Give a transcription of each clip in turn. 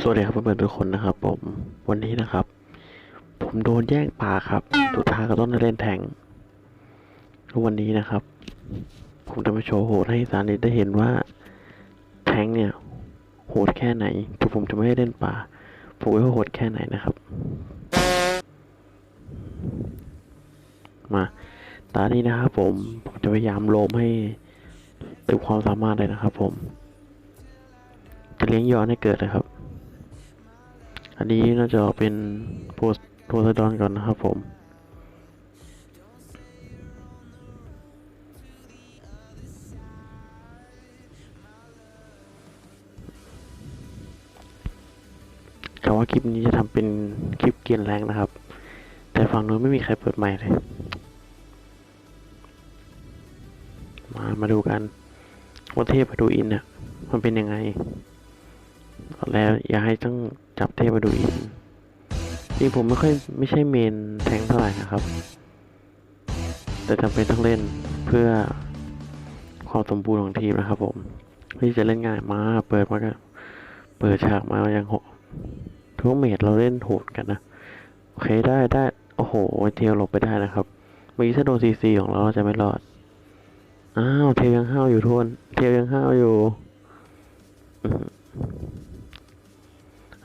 สวัสดีครับเพื่อนๆทุกคนนะครับ ผมวันนี้นะครับ ผมโดนแย่งป่าครับสุดท้ายก็ต้องเล่นแทงวันนี้นะครับ ผมจะมาโชว์โหดให้สาริตได้เห็นว่า แทงเนี่ย โหดแค่ไหนถึงผมจะไม่ได้เล่นป่าผมว่าโหดแค่ไหนนะครับ มาตานี้นะครับผมผมจะพยายามโลมให้เต็มความสามารถเลยนะครับ ผมจะเลี้ยงย้อนให้เกิดเลยครับ อันนี้น่าจะเป็นโพสโพสดอนก่อนนะครับผมกะว่าคลิปนี้จะทำเป็นคลิปเกียนแรงนะครับ แต่ฝั่งนู้นไม่มีใครเปิดไมค์เลย มา มาดูกันว่าเทพมาดูอินเนี่ยมันเป็นยังไง แล้วอย่าให้ต้องจับเทพมาดูอินจริงผมไม่ค่อยไม่ใช่เมนแทงเท่าไหร่นะครับ แต่จำเป็นต้องเล่นเพื่อความสมบูรณ์ของทีมนะครับ ผมที่จะเล่นง่ายมากเปิดมาก็เปิดฉากมายังโหทุกเมดเราเล่นโหดกันนะโอเคได้ได้โอ้โหเทลหลบไปได้นะครับเมื่อกี้ถ้าโดนซีซีของเราเราจะไม่รอดอ้าวเทลยังห้าวอยู่ทวนเทลยังห้าวอยู่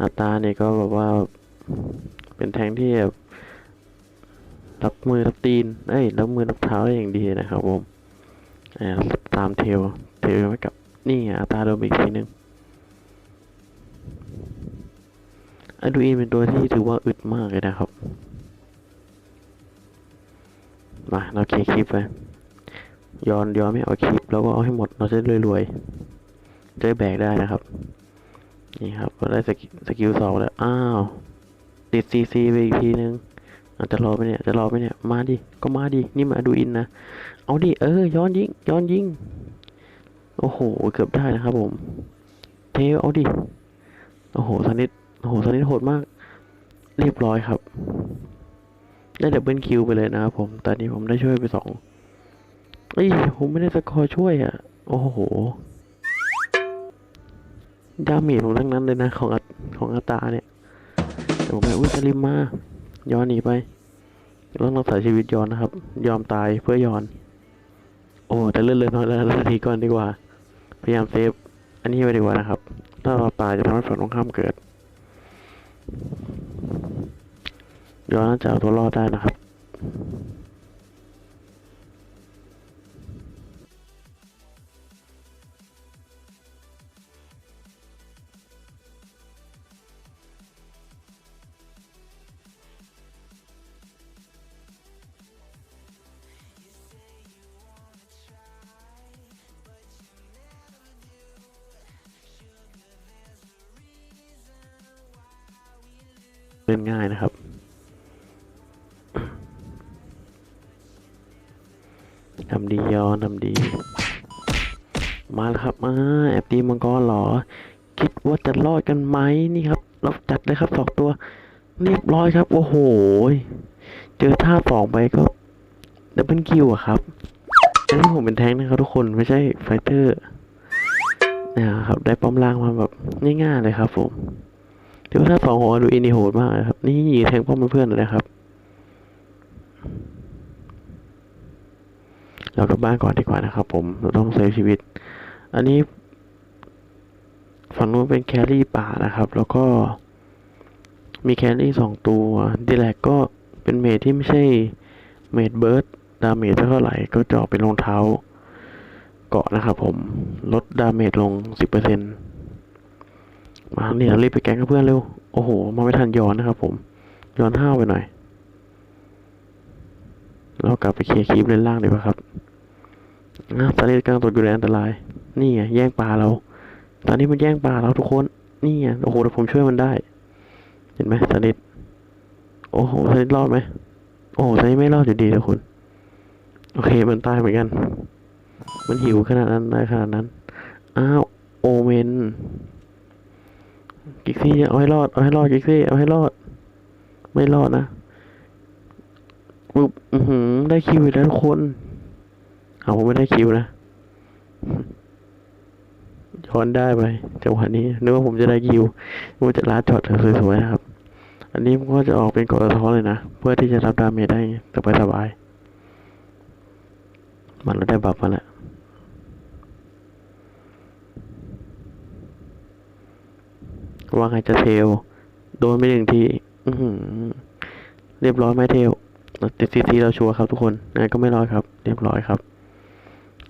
อาตาเนี่ยก็แบบว่าเป็นแทงที่แบบรับมือรับตีน เอ้ย รับมือรับเท้าได้อย่างดีนะครับผมอ่าตามเทล เทลยังไม่กลับ นี่อาตาโดนอีกทีนึงอดูอินเป็นตัวที่ถือว่าอึดมากเลยนะครับ มาเราเคลียร์คลิปไปย้อนย้อนไม่เอาคลิป แล้วก็เอาให้หมดเราจะรวยๆจะแบกได้นะครับ นี่ครับเราได้สกิลสองแล้ว อ้าว ติดซีซีไปอีกทีนึงอาจจะรอไปเนี่ย จะรอไปเนี่ย มาดิ ก็มาดิ นี่มาดูอินนะ เอาดิ เออ ย้อนยิง ย้อนยิง โอ้โห เกือบได้นะครับผม เทเอาดิ โอ้โหสนิทโอ้โหสนิทโหดมาก เรียบร้อยครับ ได้ดับเบิลคิวไปเลยนะครับผม ตอนนี้ผมได้ช่วยไปสองเอ้ย ผมไม่ได้สกอร์ช่วยอะ โอ้โห ดาเมจของทั้งนั้นเลยนะ ของของอัตาเนี่ยเดี๋ยวผมไปอุ้ยสลิมมา ย้อนหนีไปต้องรักษาชีวิตย้อนนะครับ ยอมตายเพื่อย้อน โอ้แต่เลื่อนเลยน้อยแล้วทีก่อนดีกว่า พยายามเซฟ อันนี้ไว้ดีกว่านะครับ ถ้าเราตายจะทำให้ฝั่งตรงข้ามเกิด ย้อนน่าจะเอาตัวรอดได้นะครับ่นง่ายนะครับ ทำดีย้อนทำดี มาแล้วครับมาแอบตีมังกรเหรอ คิดว่าจะรอดกันไหมนี่ครับ เราจัดเลยครับสองตัว เรียบร้อยครับ โอ้โห เจอท่าสองไปก็ดับเบิลคิวอะครับอันนี้ผมเป็นแท้งนะครับทุกคนไม่ใช่ไฟเตอร์นะครับได้ป้อมล่างมาแบบง่ายๆเลยครับผม ถือว่าถ้าสองหัวดูอินนี่โหดมากเลยครับ นี่แทงป้อมเพื่อนเลยนะครับ เรากลับบ้านก่อนดีกว่านะครับผม เราต้องเซฟชีวิต อันนี้ ฝั่งนู้นเป็นแครี่ป่านะครับ แล้วก็ มีแครี่สองตัว ดีแลกก็เป็นเมดที่ไม่ใช่เมดเบิร์ดดาเมจเท่าไหร่ก็จออกเป็นรองเท้า เกาะนะครับผม ลดดาเมจลงสิบเปอร์เซ็นต์ มาเนี่ยรีบไปแก๊งกับเพื่อนเร็ว โอ้โห มาไม่ทันย้อนนะครับผม ย้อนห้าวไปหน่อย เรากลับไปเคลียร์คลิปเลนล่างดีกว่าครับอะตอนนี้กำลังตกอยู่ในอันตราย นี่ไงแย่งปลาเรา ตอนนี้มันแย่งปลาเราทุกคน นี่ไง โอ้โหแต่ผมช่วยมันได้ เห็นไหมสนิทโอ้โหสนิทรอดไหม โอ้โหสนิทไม่รอดอยู่ดีทุกคนโอเค มันตายเหมือนกัน มันหิวขนาดนั้นได้ขนาดนั้น อ้าว โอเมน กิกซี่เอาให้รอด เอาให้รอดกิกซี่เอาให้รอด ไม่รอดนะปุ๊บอือหือ ได้คิวอีกแล้วทุกคน เอาผมไม่ได้คิวนะย้อนได้ไปจังหวะนี้นึกว่าผมจะได้คิวว่าจะลาดช็อตสวยๆนะครับ อันนี้ผมก็จะออกเป็นกดสะท้อนเลยนะ เพื่อที่จะรับดาเมจได้สบายสบายๆมันเราได้บัฟมาแล้ว ว่าไงจะเทล โดนไปหนึ่งทีเรียบร้อยไหมเทลติดซีซีเราชัวร์ครับทุกคนยังไงก็ไม่รอดครับ เรียบร้อยครับ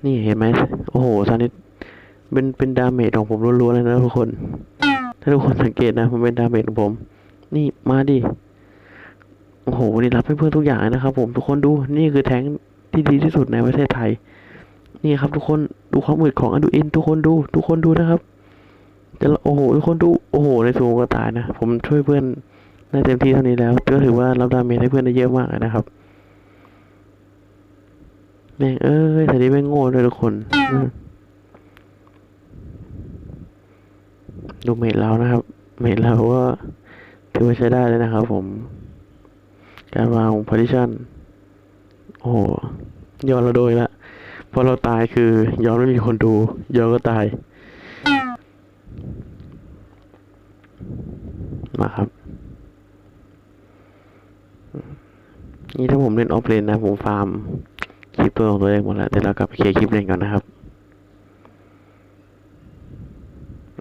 นี่เห็นไหมโอ้โหซานิดเป็นเป็นดาเมจของผมล้วนๆเลยนะทุกคน ถ้าทุกคนสังเกตนะมันเป็นดาเมจของผม นี่มาดิโอ้โหนี่รับให้เพื่อนทุกอย่างนะครับ ผมทุกคนดูนี่คือแท้งที่ดีที่สุดในประเทศไทย นี่ครับทุกคนดูความมืดของอดูอิน ทุกคนดู ทุกคนดูนะครับ จะโอ้โหทุกคนดูโอ้โหในสูงก็ตายนะ ผมช่วยเพื่อนได้เต็มที่เท่านี้แล้วก็ถือว่ารับดาเมจให้เพื่อนได้เยอะมากเลยนะครับแม่งเอ้ยแต่นี้แม่งโง่ด้วยทุกคนดูเมจเรานะครับ เมจเราก็ถือว่าใช้ได้เลยนะครับ ผม การวาง position โอ้โหย้อนเราโดยละพอเราตายคือย้อนไม่มีคนดูย้อนก็ตาย มาครับนี่ถ้าผมเล่นออฟเลนนะผมฟาร์มคลิปตัวของตัวเองหมดแล้วเดี๋ยวเรากลับไปเคลียร์คลิปเล่นก่อนนะครับ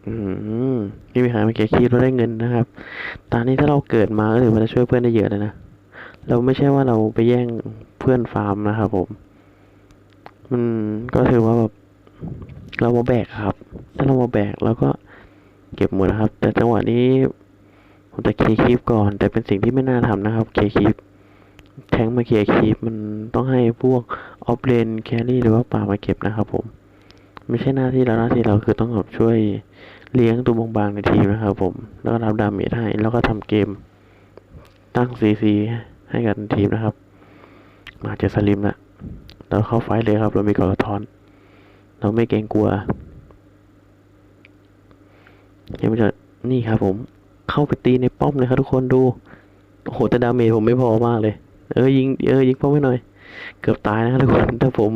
อืมไม่มีใครมาเคลียร์คลิปเราได้เงินนะครับ ตอนนี้ถ้าเราเกิดมาก็ถือว่าจะช่วยเพื่อนได้เยอะเลยนะ เราไม่ใช่ว่าเราไปแย่งเพื่อนฟาร์มนะครับผม มันก็ถือว่าแบบ เรามาแบกครับ ถ้าเรามาแบกเราก็เก็บหมดนะครับ แต่จังหวะนี้ผมจะเคลียร์คลิปก่อน แต่เป็นสิ่งที่ไม่น่าทำนะครับเคลียร์คลิปแทงมาเคลียร์คลิปมันต้องให้พวกออฟเลนแครี่หรือว่าป่ามาเก็บนะครับผม ไม่ใช่หน้าที่เราหน้าที่เราคือต้องแบบช่วยเลี้ยงตัวบางๆในทีมนะครับผม แล้วก็รับดาเมจให้แล้วก็ทำเกมตั้งซีซีให้กับทีมนะครับ มาเจอสลิมละเราเข้าไฟเลยครับเรามีกอลทอน เราไม่เกรงกลัวเห็นไหมจ๊ะนี่ครับผม เข้าไปตีในป้อมเลยครับทุกคนดู โอ้โหแต่ดาเมจผมไม่พอมากเลย เออยิงเออยิงป้อมไม่หน่อย เกือบตายนะครับทุกคน ถ้าผม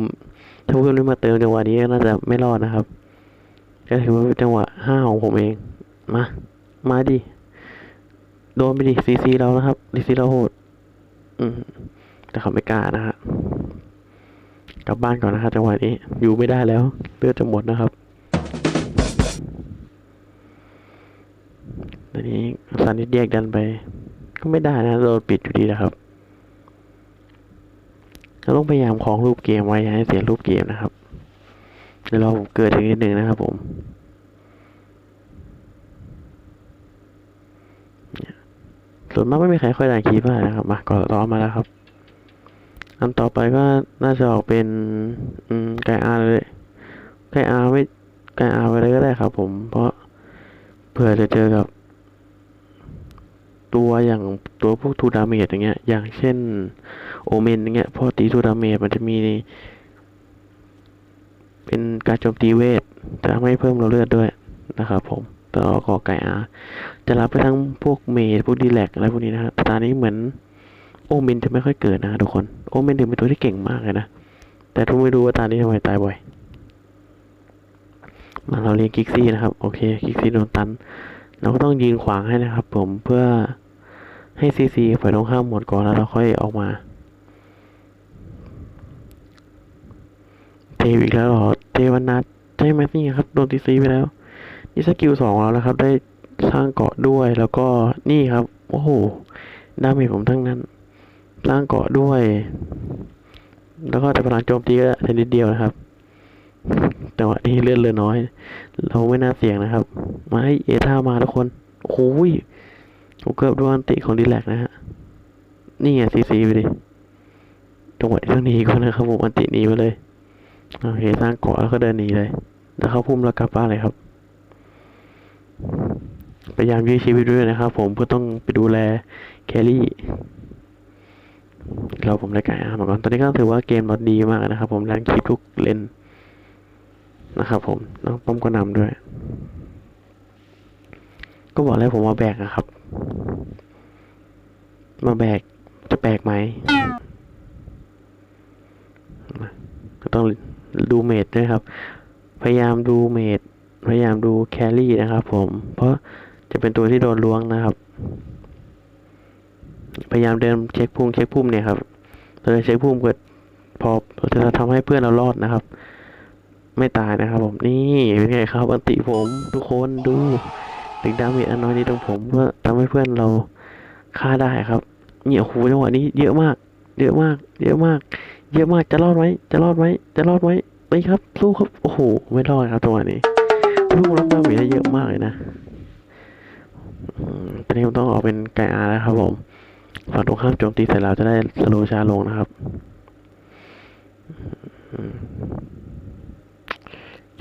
ถ้าเพื่อนไม่มาเติมจังหวะนี้น่าจะไม่รอดนะครับ ก็ถือว่าเป็นจังหวะห้าของผมเอง มา มาดิ โดนไปดิซีซีเรานะครับซีซีเราโหด อืมแต่เขาไม่กล้านะฮะ กลับบ้านก่อนนะครับจังหวะนี้อยู่ไม่ได้แล้วเลือดจะหมดนะครับตอนนี้สันนิดแยกดันไป ก็ไม่ได้นะโดนปิดอยู่ดีนะครับเราต้องพยายามคล้องรูปเกมไว้อย่ให้เสียรูปเกมนะครับเดี๋ยวเราเกิดอีกนิดหนึ่งนะครับผมส่วนมากไม่มีใครค่อยด่าคีบมานะครับ มาก่อนร้อมาแล้วครับ อันต่อไปก็น่าจะออกเป็นไก่อาเลยไก่อาไม่ไก่อาไปเลยก็ได้ครับผม เพราะเผื่อจะเจอกับ ตัวอย่างตัวพวกทูดาเมจอย่างเงี้ย อย่างเช่น โอเมนอย่างเงี้ยพอตีทูดาเมจมันจะมี เป็นการโจมตีเวทจะทำให้เพิ่มเราเลือดด้วยนะครับผมต่อก่อไก่อาจะรับไปทั้งพวกเมจพวกดีแลกอะไรพวกนี้นะฮะแต่ตอนนี้เหมือน โอเมนจะไม่ค่อยเกิดนะทุกคน โอเมนถึงเป็นตัวที่เก่งมากเลยนะ แต่ทุกไม่รู้ว่าตอนนี้ทำไมตายบ่อย มาเราเรียนกิกซี่นะครับ โอเคกิกซี่โดนตัน เราก็ต้องยืนขวางให้นะครับ ผมเพื่อให้ซีซีฝ่ายตรงข้ามหมดก่อนแล้วเราค่อยออกมาเทวอีกแล้วเหรอ เทวันนัดใช่ไหมนี่ครับโดนตีซีไปแล้ว นี่สกิลสองแล้วนะครับ ได้สร้างเกาะด้วยแล้วก็นี่ครับ โอ้โหดาเมจผมทั้งนั้น สร้างเกาะด้วย แล้วก็แต่พลังโจมตีก็แค่นิดเดียวนะครับ แต่ว่านี่เลือดเหลือน้อย เราไม่น่าเสี่ยงนะครับ มาให้เอท่ามาทุกคนโอ้ยผมเกือบโดนอันติของดีแลกนะฮะ นี่ไงซีซีไปดิจังหวะที่ต้องหนีก่อนนะครับผมอันติหนีไปเลยโอเคสร้างเกาะแล้วก็เดินหนีเลย แล้วเขาพุ่มแล้วกลับบ้านเลยครับพยายามยื้อชีวิตด้วยนะครับผมเพื่อต้องไปดูแลแคลรี่ เราผมได้ไก่อามาก่อนตอนนี้ก็ถือว่าเกมเราดีมากนะครับ ผมแรงคลิปทุกเลนนะครับผมน้องป้อมก็นำด้วย ก็บอกแล้วผมมาแบกนะครับ มาแบกจะแบกไหมก็ต้องดูเมดด้วยครับ พยายามดูเมดพยายามดูแครี่นะครับ ผม เพราะจะเป็นตัวที่โดนล้วงนะครับ พยายามเดินเช็คพุ่มเช็คพุ่มเนี่ยครับเราจะเช็คพุ่มเกิดพอเราจะทำให้เพื่อนเรารอดนะครับ ไม่ตายนะครับ ผมนี่เป็นไงครับอันติผมทุกคนดูถึงดาเมจอันน้อยนี้ตรงผมเพื่อทำให้เพื่อนเราฆ่าได้ครับเนี่ยโอ้โหจังหวะนี้เยอะมาก เยอะมาก เยอะมาก เยอะมากจะรอดไหมจะรอดไหมจะรอดไหมไปครับสู้ครับโอ้โหไม่รอดครับจัวนี้ลูกรับดาเมจได้เยอะมากเลยนะอืมตอนนี้ผมต้องออกเป็นไก่อาแล้วครับผม ฝั่งตรงข้ามโจมตีเสร็จแล้วจะได้สโลช้าลงนะครับ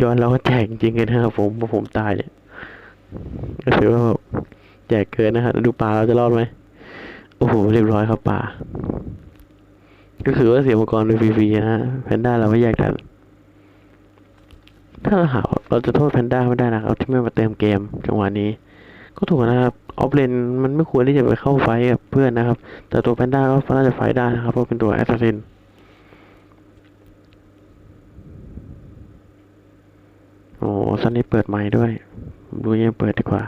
ย้อนเราก็แจกจริงๆเลยนะครับผมพอผมตายเนี่ยก็ถือว่าแจกเกินนะฮะดูปลาเราจะรอดไหมโอ้โหเรียบร้อยครับปลาก็คือว่าเสียอุปกรณ์โดยฟรีๆนะฮะแพนด้าเราไม่แยกกัน ถ้าเราหาเราจะโทษแพนด้าไม่ได้นะครับที่ไม่มาเติมเกมจังหวะนี้ ก็ถูกนะครับ ออฟเลนมันไม่ควรที่จะไปเข้าไฟกับเพื่อนนะครับ แต่ตัวแพนด้าก็น่าจะไฟได้นะครับ เพราะเป็นตัวแอสซัสซินโอ้ซันนี่เปิดไมค์ด้วยดูยังเปิดดีกว่า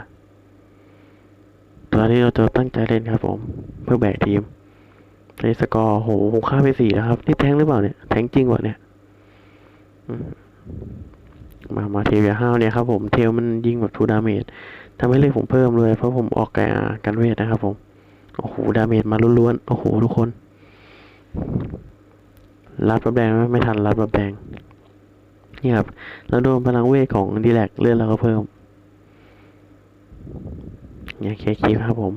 ตอนนี้เราจะตั้งใจเล่นครับผม เพื่อแบกทีมในสกอร์โหผมฆ่าไปสี่แล้วครับ นี่แทงหรือเปล่าเนี่ย แทงจริงวะเนี่ยมมา มาเทลยาห้าวเนี่ยครับผม เทลมันยิงแบบทูดาเมจ ทำให้เลือดผมเพิ่มเลย เพราะผมออกแกกันเวทนะครับผม โอ้โห ดาเมจมาล้วนๆ โอ้โห ทุกคน รัดประแดงไม่ไม่ทันรัดประแดงนี่ครับ แล้วโดนพลังเวทของดีแลกเลือดเราก็เพิ่มเนี่ยเคคีครับผม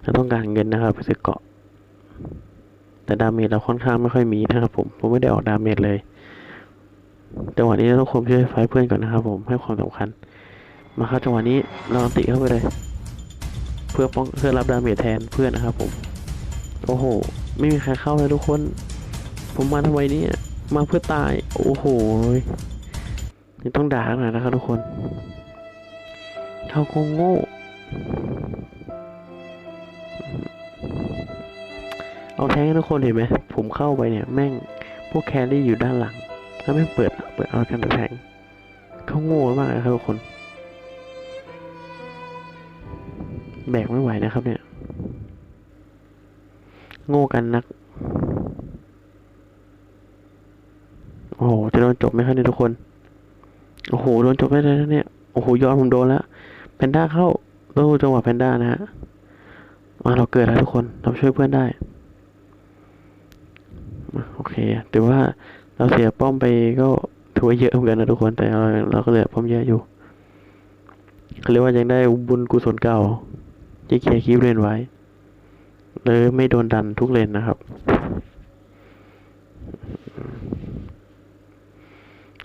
เราต้องการเงินนะครับไปซื้อเกาะ แต่ดาเมจเราค่อนข้างไม่ค่อยมีนะครับผม ผมไม่ได้ออกดาเมจเลยจังหวะนี้เราต้องคมช่วยไฟเพื่อนก่อนนะครับผมให้ความสำคัญ มาครับจังหวะนี้เราติเข้าไปเลย เพื่อป้องเพื่อรับดาเมจแทนเพื่อนนะครับผม โอ้โห ไม่มีใครเข้าเลยทุกคน ผมมาทำไมเนี่ยมาเพื่อตายโอ้โหนี่ต้องด่าหน่อยนะครับทุกคนเขาคงโง่เอาแทงให้ทุกคนเห็นไหมผมเข้าไปเนี่ยแม่งพวกแครี่อยู่ด้านหลังแล้วแม่เปิดเปิดเอากันแทงเขาโง่มากเลยครับทุกคน แบกไม่ไหวนะครับ เนี่ย โง่กันนัก โอ้โห จะโดนจบไหมครับเนี่ยทุกคน โอ้โห โดนจบได้เลยนเนี่ย โอ้โหย้อนผมโดนแล้ว แพนด้าเข้าโอ้จังหวะแพนด้านะฮะ มาเราเกิดแล้วทุกคน เราช่วยเพื่อนได้ โอเคถือว่าเราเสียป้อมไปก็ถือว่าเยอะเหมือนกันนะทุกคน แต่เราเราก็เหลือป้อมเยอะอยู่เขาเรียกว่ายังได้บุญกุศลเก่า ที่เคลียร์คลิปเลนไว้ เลยไม่โดนดันทุกเลนนะครับ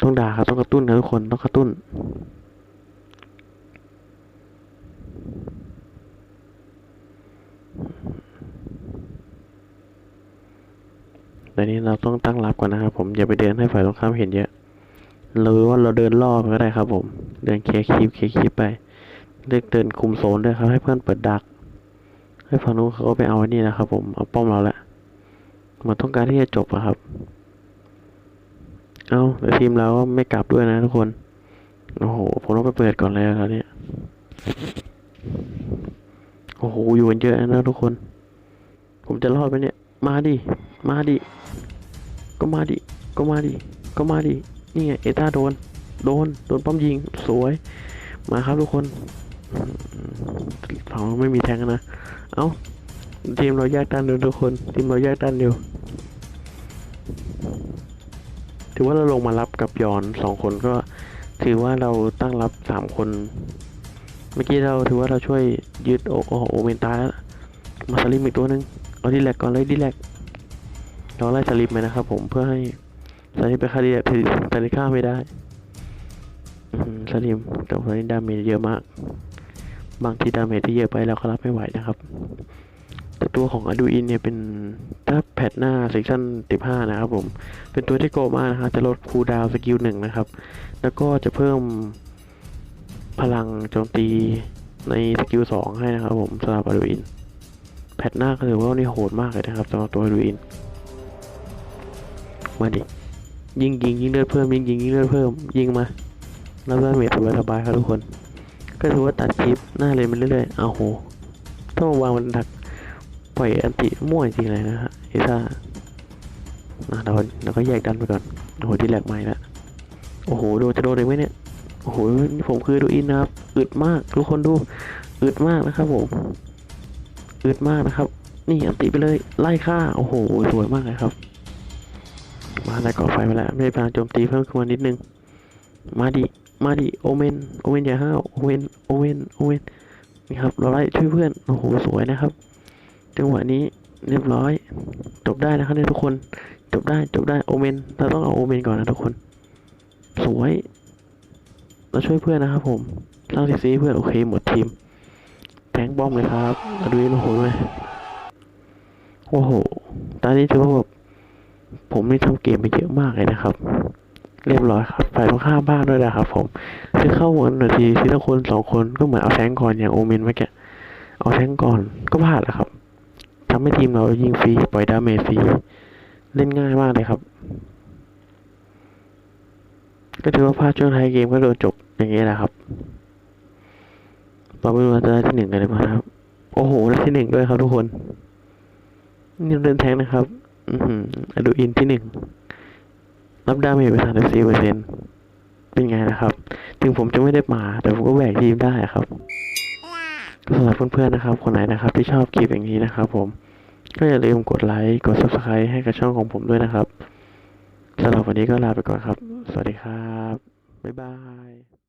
ต้องด่าครับ ต้องกระตุ้นนะทุกคนต้องกระตุ้นตอนนี้เราต้องตั้งรับก่อนนะครับผมอย่าไปเดินให้ฝ่ายตรงข้ามเห็นเยอะหรือว่าเราเดินรอบก็ได้ครับผม เดินเคลียร์คลิปเคลียร์คลิปไป เลือกเดินคุมโซนด้วยครับ ให้เพื่อนเปิดดัก ให้ฝั่งนู้นเขาก็ไปเอาไอ้นี่นะครับ ผมเอาป้อมเราแหละมันต้องการที่จะจบอะครับ เอาแต่ทีมเราก็ไม่กลับด้วยนะทุกคน โอ้โห ผมต้องไปเปิดก่อนเลยครับเนี่ย โอ้โห อยู่กันเยอะนะทุกคน ผมจะรอดไหมเนี่ย มาดิ มาดิ ก็มาดิ ก็มาดิ ก็มาดิ นี่ไง เอต้าโดน โดน โดนป้อมยิง สวย มาครับทุกคน สองเราไม่มีแทงนะ เอ้า ทีมเราแยกด้านอยู่ทุกคน ทีมเราแยกด้านอยู่ถือว่าเราลงมารับกับยอนสองคนก็ ถือว่าเราตั้งรับสามคน เมื่อกี้เราถือว่าเราช่วยยึดโอโอโอเมนตายแล้วมาสลิมอีกตัวหนึ่งเอาดีแลกก่อนเลยดีแลกเราไล่สลิมไปนะครับผมเพื่อให้สลิมไปฆ่าดีแลกสลิมฆ่าไม่ได้สลิมแต่ตอนนี้ดาเมจเยอะมาก บางทีดาเมจที่เยอะไปเราก็รับไม่ไหวนะครับ แต่ตัวของอดูอินเนี่ยเป็นถ้าแพทหน้าเซสชั่น15 นะครับผม เป็นตัวที่โกมากนะครับจะลดคูลดาวสกิลหนึ่งนะครับ แล้วก็จะเพิ่มพลังโจมตีในสกิลสองให้นะครับผมสำหรับอดูอิน แพทหน้าก็ถือว่านี่โหดมากเลยนะครับสำหรับตัวอดูอิน มาดิยิงยิงยิงเลือดเพิ่มยิงยิงยิงเลือดเพิ่มยิงมารับดาเมจสบายๆครับทุกคน ก็ถือว่าตัดคลิปหน้าเลยมันเรื่อยๆเอาโหถ้ามาวางมันดักปล่อยอันติมั่วจริงเลยนะฮะเอซ่าเราเราก็แยกดันไปก่อนโอ้โหที่แหลกไม้แล้วโอ้โหโดนจะโดนเลยไหมเนี่ยโอ้โหนี่ผมคือดูอินนะครับอึดมากทุกคนดูอึดมากนะครับผมอึดมากนะครับ นี่อันติไปเลยไล่ฆ่าโอ้โหสวยมากเลยครับ มาไล่ก่อไฟมาแล้วไม่ได้พลังโจมตีเพิ่มขึ้นมานิดนึงมาดิ มาดิโอเมนโอเมนอย่าห้าวโอเมนโอเมนโอเมนนี่ครับเราไล่ช่วยเพื่อนโอ้โหสวยนะครับจังหวะนี้เรียบร้อย จบได้นะครับเนี่ยทุกคน จบได้จบได้โอเมนเราต้องเอาโอเมนก่อนนะทุกคน สวยเราช่วยเพื่อนนะครับผมสร้างทีซีเพื่อนโอเคหมดทีมแทงบอมเลยครับมาดูโอ้โหด้วยโอ้โห ตอนนี้ถือว่าแบบผมนี่ทำเกมไปเยอะมากเลยนะครับ เรียบร้อยครับฝ่ายตรงข้ามบ้านด้วยนะครับผมคือเข้าหัวหนึ่งทีทีละคนสองคนก็เหมือนเอาแทงก่อนอย่างโอเมนเมื่อกี้เอาแทงก่อนก็พลาดแหละครับทำให้ทีมเรายิงฟรีปล่อยดาเมจฟรีเล่นง่ายมากเลยครับ ก็ถือว่าพลาดช่วงท้ายเกมก็โดนจบอย่างนี้แหละครับเราไม่รู้ว่าจะได้ที่หนึ่งกันหรือเปล่านะครับ โอ้โหได้ที่หนึ่งด้วยครับทุกคน นี่เดินแทงนะครับ อือหืออดูอินที่หนึ่ง รับดาเมจไปสามสิบสี่เปอร์เซ็นเป็นไงนะครับ ถึงผมจะไม่ได้มา แต่ผมก็แบกทีมได้ครับสำหรับเพื่อนๆนะครับ คนไหนนะครับ ที่ชอบคลิปอย่างนี้นะครับ ผม ก็อย่าลืมกดไลค์กด subscribe ให้กับช่องของผมด้วยนะครับสำหรับวันนี้ก็ลาไปก่อนครับ สวัสดีครับ บ๊ายบาย